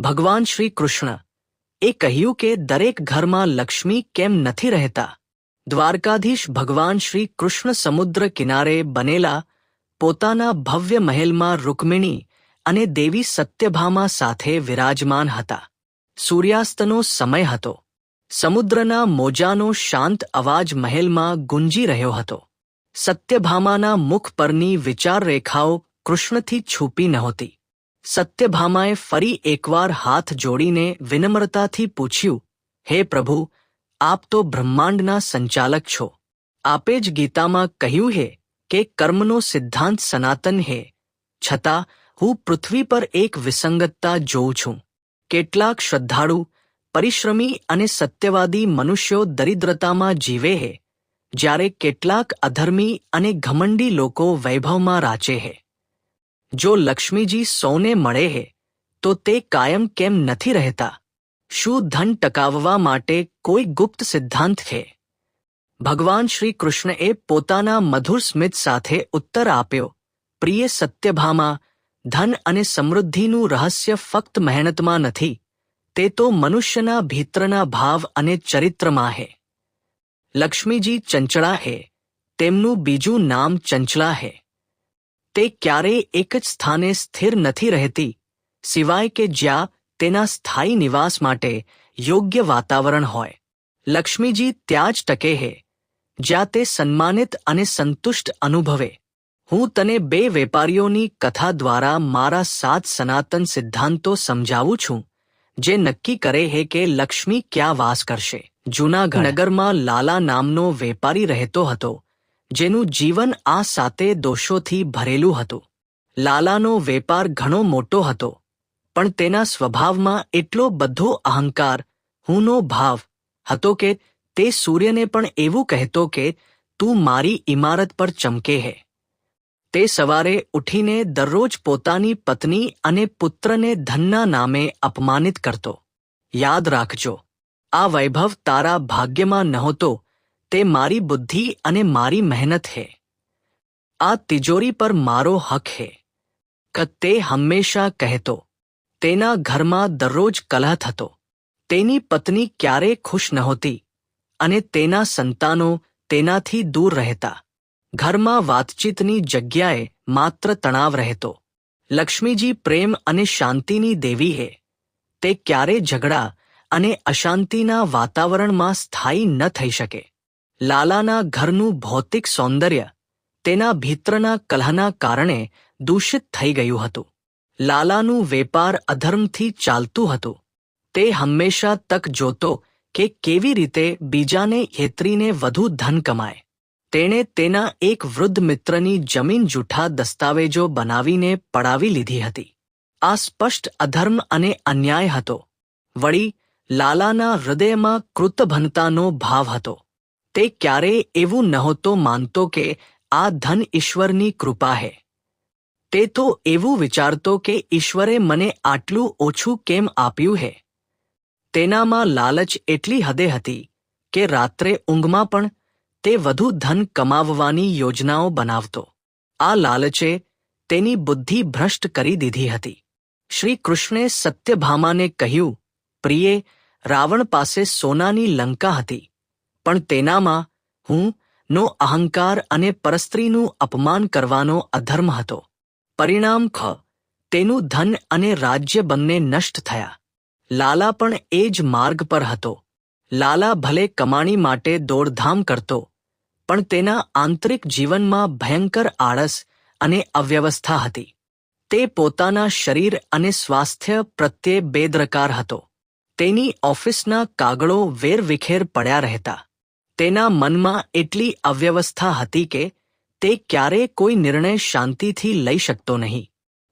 ભગવાન શ્રી કૃષ્ણ. એ કહ્યું કે દરેક ઘરમાં લક્ષ્મી કેમ નથી રહેતા? દ્વારકાધીશ ભગવાન શ્રી કૃષ્ણ સમુદ્ર કિનારે બનેલા પોતાના ભવ્ય મહેલમાં રૂકમિણી અને દેવી સત્યભામા સાથે વિરાજમાન હતા. સૂર્યાસ્તનો સમય હતો. સમુદ્રના મોજાનો શાંત અવાજ મહેલમાં ગુંજી રહ્યો હતો. સત્યભામાના મુખ પરની વિચાર રેખાઓ કૃષ્ણથી છૂપી નહોતી. સત્યભામાએ ફરી એકવાર હાથ જોડીને વિનમ્રતાથી પૂછ્યું, હે પ્રભુ, આપ તો બ્રહ્માંડના સંચાલક છો. આપે જ ગીતામાં કહ્યું હે કે કર્મનો સિદ્ધાંત સનાતન હે. છતાં, હું પૃથ્વી પર એક વિસંગતતા જોઉં છું. કેટલાક શ્રદ્ધાળુ, પરિશ્રમી અને સત્યવાદી મનુષ્યો દરિદ્રતામાં જીવે હે. જ્યારે કેટલાક અધર્મી અને ઘમંડી લોકો વૈભવમાં રાચે હે. જો લક્ષ્મીજી સૌને મળે હે, તો તે કાયમ કેમ નથી રહેતા? શું ધન ટકાવવા માટે કોઈ ગુપ્ત સિદ્ધાંત છે? ભગવાન શ્રી કૃષ્ણએ પોતાના મધુર સ્મિત સાથે ઉત્તર આપ્યો, પ્રિય સત્યભામાં, ધન અને સમૃદ્ધિનું રહસ્ય ફક્ત મહેનતમાં નથી, તે તો મનુષ્યના ભીતરના ભાવ અને ચરિત્રમાં હે. લક્ષ્મીજી ચંચળા હે, તેમનું બીજું નામ ચંચલા હે. તે ક્યારેય એક જ સ્થાને સ્થિર નથી રહેતી, સિવાય કે જ્યાં તેના સ્થાયી નિવાસ માટે યોગ્ય વાતાવરણ હોય. લક્ષ્મીજી ત્યાં જ ટકે હે, જ્યાં તે સન્માનિત અને સંતુષ્ટ અનુભવે. હું તને બે વેપારીઓની કથા દ્વારા મારા સાત સનાતન સિદ્ધાંતો સમજાવું છું, જે નક્કી કરે હે કે લક્ષ્મી ક્યાં વાસ કરશે. જૂનાગઢ નગરમાં લાલા નામનો વેપારી રહેતો હતો. જેનું જીવન આ સાતે દોષોથી ભરેલું હતું. લાલાનો વેપાર ઘણો મોટો હતો, પણ તેના સ્વભાવમાં એટલો બધો અહંકાર, હુંનો ભાવ હતો કે તે સૂર્યને પણ એવું કહેતો કે, તું મારી ઇમારત પર ચમકે હે. તે સવારે ઉઠીને દરરોજ પોતાની પત્ની અને પુત્રને ધનના નામે અપમાનિત કરતો. યાદ રાખજો, આ વૈભવ તારા ભાગ્યમાં નહોતો તે મારી બુદ્ધિ અને મારી મહેનત હે. આ તિજોરી પર મારો હક હે. તે હંમેશા કહેતો, તેના ઘરમાં દરરોજ કલહ થતો, તેની પત્ની ક્યારે ખુશ નહોતી અને તેના સંતાનો તેનાથી દૂર રહેતા. ઘરમાં વાતચીતની જગ્યાએ માત્ર તણાવ રહેતો. લક્ષ્મીજી પ્રેમ અને શાંતિની દેવી હે. તે ક્યારે ઝઘડા અને અશાંતિના વાતાવરણમાં સ્થાયી ન થઈ શકે. લાલાના ઘરનું ભૌતિક સૌંદર્ય તેના ભીતરના કલહના કારણે દૂષિત થઈ ગયું હતું. લાલાનું વેપાર અધર્મથી ચાલતું હતું. તે હંમેશા તક જોતો કે કેવી રીતે બીજાને હેતરીને વધુ ધન કમાય. તેણે તેના એક વૃદ્ધ મિત્રની જમીન જૂઠા દસ્તાવેજો બનાવીને પડાવી લીધી હતી. આ સ્પષ્ટ અધર્મ અને અન્યાય હતો. વળી લાલાના હૃદયમાં કૃતભનતાનો ભાવ હતો. તે ક્યારેય એવું નહોતો માનતો કે આ ધન ઈશ્વરની કૃપા હે. તે તો એવું વિચારતો કે ઈશ્વરે મને આટલું ઓછું કેમ આપ્યું હે? તેનામાં લાલચ એટલી હદે હતી કે રાત્રે ઊંઘમાં પણ તે વધુ ધન કમાવવાની યોજનાઓ બનાવતો. આ લાલચે તેની બુદ્ધિ ભ્રષ્ટ કરી દીધી હતી. શ્રી કૃષ્ણે સત્યભામાને કહ્યું, પ્રિયે, રાવણ પાસે સોનાની લંકા હતી. પણ તેનામાં હું નો અહંકાર અને પરસ્ત્રીનું અપમાન કરવાનો અધર્મ હતો. પરિણામ ખ, તેનું ધન અને રાજ્ય બંને નષ્ટ થયા. લાલા પણ એ જ માર્ગ પર હતો. લાલા ભલે કમાણી માટે દોડધામ કરતો, પણ તેના આંતરિક જીવનમાં ભયંકર આળસ અને અવ્યવસ્થા હતી. તે પોતાના શરીર અને સ્વાસ્થ્ય પ્રત્યે બેદરકાર હતો. તેની ઓફિસના કાગળો વેરવિખેર પડ્યા રહેતા. તેના મનમાં એટલી અવ્યવસ્થા હતી કે તે ક્યારેય કોઈ નિર્ણય શાંતિથી લઈ શકતો નહીં.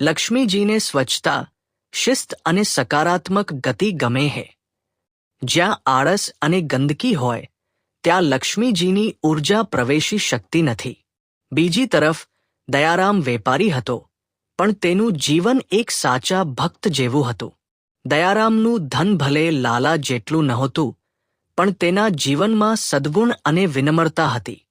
લક્ષ્મીજીને સ્વચ્છતા, શિસ્ત અને સકારાત્મક ગતિ ગમે હે. જ્યાં આળસ અને ગંદકી હોય, ત્યાં લક્ષ્મીજીની ઊર્જા પ્રવેશી શકતી નથી. બીજી તરફ, દયારામ વેપારી હતો, પણ તેનું જીવન એક સાચા ભક્ત જેવું હતું. દયારામનું ધન ભલે લાલા જેટલું નહોતું પણ તેના જીવનમાં સદ્ગુણ અને વિનમ્રતા હતી.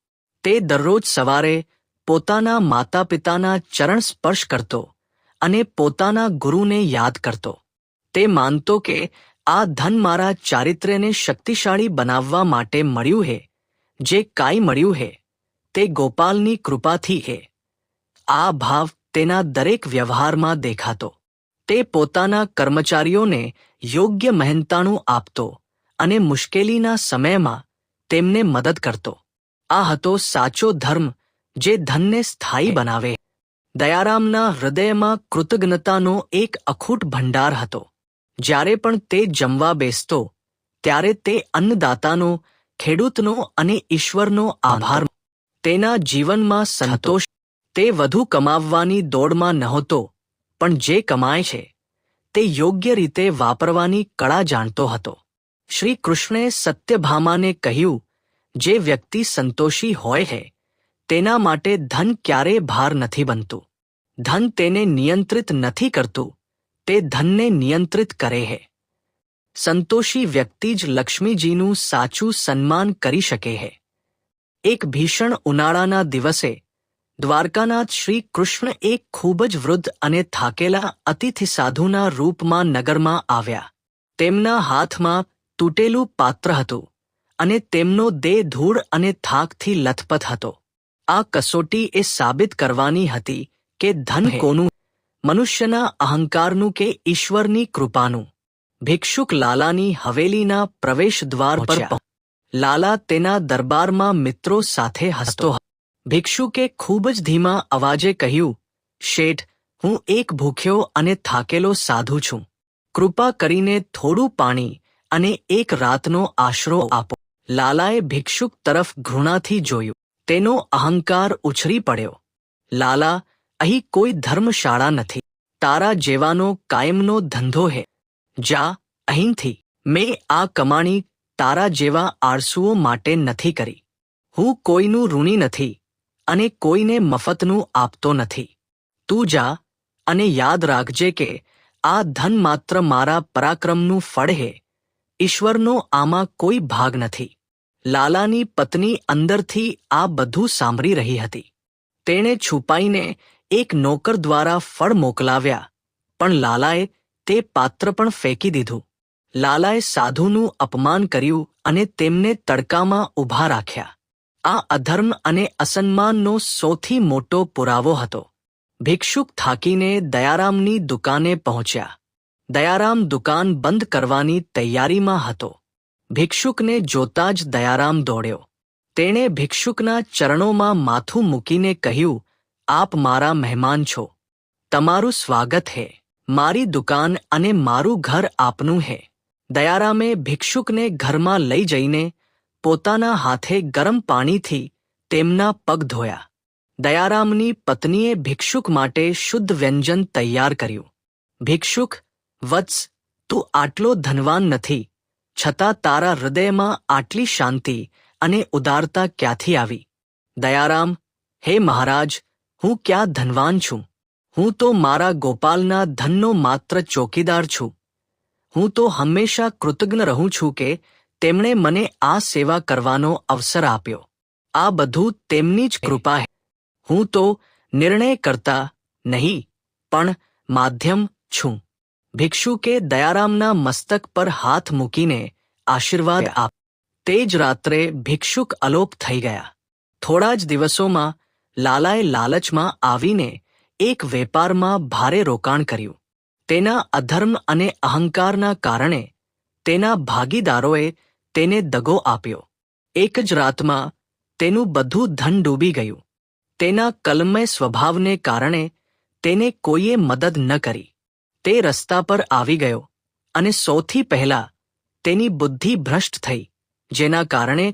તે દરરોજ સવારે પોતાના માતા પિતાના ચરણ સ્પર્શ કરતો અને પોતાના ગુરુને યાદ કરતો. તે માનતો કે આ ધન મારા ચારિત્ર્યને શક્તિશાળી બનાવવા માટે મળ્યું હે, જે કાંઈ મળ્યું હે, તે ગોપાલની કૃપાથી હે. આ ભાવ તેના દરેક વ્યવહારમાં દેખાતો. તે પોતાના કર્મચારીઓને યોગ્ય મહેનતાણું આપતો અને મુશ્કેલીના સમયમાં તેમને મદદ કરતો. આ હતો સાચો ધર્મ જે ધનને સ્થાયી બનાવે. દયારામના હૃદયમાં કૃતજ્ઞતાનો એક અખૂટ ભંડાર હતો. જ્યારે પણ તે જમવા બેસતો, ત્યારે તે અન્નદાતાનો, ખેડૂતનો અને ઈશ્વરનો આભાર. તેના જીવનમાં સંતોષ, તે વધુ કમાવવાની દોડમાં નહોતો, પણ જે કમાય છે, તે યોગ્ય રીતે વાપરવાની કળા જાણતો હતો. શ્રી કૃષ્ણે સત્યભામાને કહ્યું, જે વ્યક્તિ સંતોષી હોય છે તેના માટે ધન ક્યારેય ભાર નથી બનતું. ધન તેને નિયંત્રિત નથી કરતું, તે ધનને નિયંત્રિત કરે છે સંતોષી વ્યક્તિ જ લક્ષ્મીજીનું સાચું સન્માન કરી શકે છે એક ભીષણ ઉનાળાના દિવસે, દ્વારકાનાથ શ્રી કૃષ્ણ એક ખૂબ જ વૃદ્ધ અને થાકેલા અતિથિ સાધુના રૂપમાં નગરમાં આવ્યા. તેમના હાથમાં તૂટેલું પાત્ર હતું અને તેમનો દેહ ધૂળ અને થાકથી લથપથ હતો. આ કસોટી એ સાબિત કરવાની હતી કે ધન કોનું મનુષ્યના અહંકારનું કે ઈશ્વરની કૃપાનું. ભિક્ષુક લાલાની હવેલીના પ્રવેશ દ્વાર પર લાલા તેના દરબારમાં મિત્રો સાથે હસતો ભિક્ષુકે ખૂબ જ ધીમા અવાજે કહ્યું શેઠ હું એક ભૂખ્યો અને થાકેલો સાધુ છું. કૃપા કરીને થોડું પાણી અને એક રાતનો આશરો આપો. લાલાએ ભિક્ષુક તરફ ઘૃણાથી જોયું. તેનો અહંકાર ઉછરી પડ્યો. લાલા, અહીં કોઈ ધર્મશાળા નથી. તારા જેવાનો કાયમનો ધંધો હે. જા, અહીંથી. મેં આ કમાણી તારા જેવા આળસુઓ માટે નથી કરી. હું કોઈનું ઋણી નથી અને કોઈને મફતનું આપતો નથી. તું જા અને યાદ રાખજે કે આ ધન માત્ર મારા પરાક્રમનું ફળ હે. ઈશ્વરનો આમાં કોઈ ભાગ નથી. લાલાની પત્ની અંદરથી આ બધું સાંભળી રહી હતી. તેણે છુપાઈને એક નોકર દ્વારા ફળ મોકલાવ્યા, પણ લાલાએ તે પાત્ર પણ ફેંકી દીધું. લાલાએ સાધુનું અપમાન કર્યું અને તેમને તડકામાં ઊભા રાખ્યા. આ અધર્મ અને અસન્માનનો સૌથી મોટો પુરાવો હતો. ભિક્ષુક થાકીને દયારામની દુકાને પહોંચ્યા. દયારામ દુકાન બંધ કરવાની તૈયારીમાં હતો. ભિક્ષુકને જોતા જ દયારામ દોડ્યો. તેણે ભિક્ષુકના ચરણોમાં માથું મૂકીને કહ્યું, આપ મારા મહેમાન છો. તમારું સ્વાગત હે. મારી દુકાન અને મારું ઘર આપનું હે. દયારામે ભિક્ષુકને ઘરમાં લઈ જઈને પોતાના હાથે ગરમ પાણીથી તેમના પગ ધોયા. દયારામની પત્નીએ ભિક્ષુક માટે શુદ્ધ વ્યંજન તૈયાર કર્યું. ભિક્ષુક વત્સ, તું આટલો ધનવાન નથી. છતાં તારા હૃદયમાં આટલી શાંતિ અને ઉદારતા ક્યાંથી આવી? દયારામ, હે મહારાજ, હું ક્યાં ધનવાન છું? હું તો મારા ગોપાલના ધનનો માત્ર ચોકીદાર છું. હું તો હંમેશા કૃતજ્ઞ રહું છું કે તેમણે મને આ સેવા કરવાનો અવસર આપ્યો. આ બધું તેમની જ કૃપા હે. હું તો નિર્ણય કરતા નહીં, પણ માધ્યમ છું. ભિક્ષુકે દયારામના મસ્તક પર હાથ મૂકીને આશીર્વાદ આપ તે જ રાત્રે ભિક્ષુક અલોપ થઈ ગયા. થોડા જ દિવસોમાં લાલાએ લાલચમાં આવીને એક વેપારમાં ભારે રોકાણ કર્યું. તેના અધર્મ અને અહંકારના કારણે તેના ભાગીદારોએ તેને દગો આપ્યો. એક જ રાતમાં તેનું બધું ધન ડૂબી ગયું. તેના કલમય સ્વભાવને કારણે તેને કોઈએ મદદ ન કરી. તે રસ્તા પર આવી ગયો અને સૌથી પહેલા તેની બુદ્ધિ ભ્રષ્ટ થઈ, જેના કારણે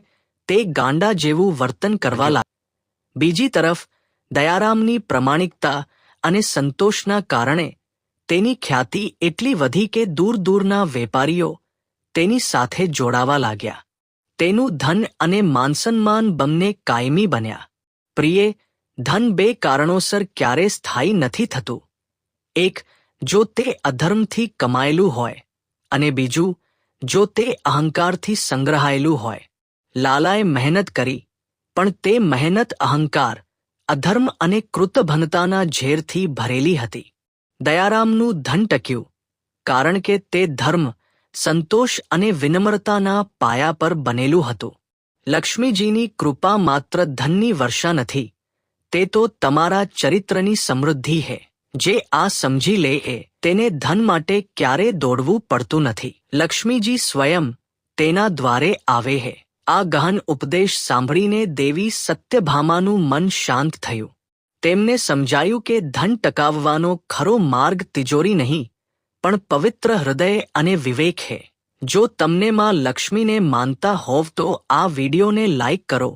તે ગાંડા જેવું વર્તન કરવા લાગ્યું. બીજી તરફ, દયારામની પ્રમાણિકતા અને સંતોષના કારણે તેની ખ્યાતિ એટલી વધી કે દૂર દૂરના વેપારીઓ તેની સાથે જોડાવા લાગ્યા. તેનું ધન અને માનસન્માન બંને કાયમી બન્યા. પ્રિયે, ધન બે કારણોસર ક્યારે સ્થાયી નથી થતું. એક જો તે અધર્મથી કમાયેલું હોય અને બીજું, જો તે અહંકારથી સંગ્રહાયેલું હોય. લાલાએ મહેનત કરી, પણ તે મહેનત અહંકાર, અધર્મ અને કૃતભનતાના ઝેરથી ભરેલી હતી. દયારામનું ધન ટક્યું, કારણ કે તે ધર્મ, સંતોષ અને વિનમ્રતાના પાયા પર બનેલું હતું. લક્ષ્મીજીની કૃપા માત્ર ધનની વર્ષા નથી, તે તો તમારા ચરિત્રની સમૃદ્ધિ હે. જે આ સમજી લે એ, તેને ધન માટે ક્યારે દોડવું પડતું નથી. લક્ષ્મીજી સ્વયં તેના દ્વારે આવે હે. આ ગહન ઉપદેશ સાંભળીને દેવી સત્યભામાનું મન શાંત થયું. તેમને સમજાયું કે ધન ટકાવવાનો ખરો માર્ગ તિજોરી નહીં, પણ પવિત્ર હૃદય અને વિવેક હે. જો તમને માં લક્ષ્મીને માનતા હોવ તો આ વિડીયોને લાઇક કરો,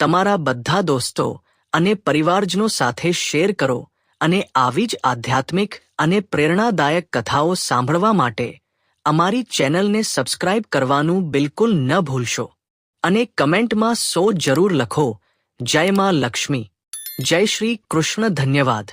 તમારા બધા દોસ્તો અને પરિવારજનો સાથે શેર કરો અને આવી જ આધ્યાત્મિક અને પ્રેરણાદાયક કથાઓ સાંભળવા માટે અમારી ચેનલને સબસ્ક્રાઇબ કરવાનું બિલકુલ ન ભૂલશો અને કમેન્ટમાં સો જરૂર લખો. જય માં લક્ષ્મી. જય શ્રી કૃષ્ણ ધન્યવાદ.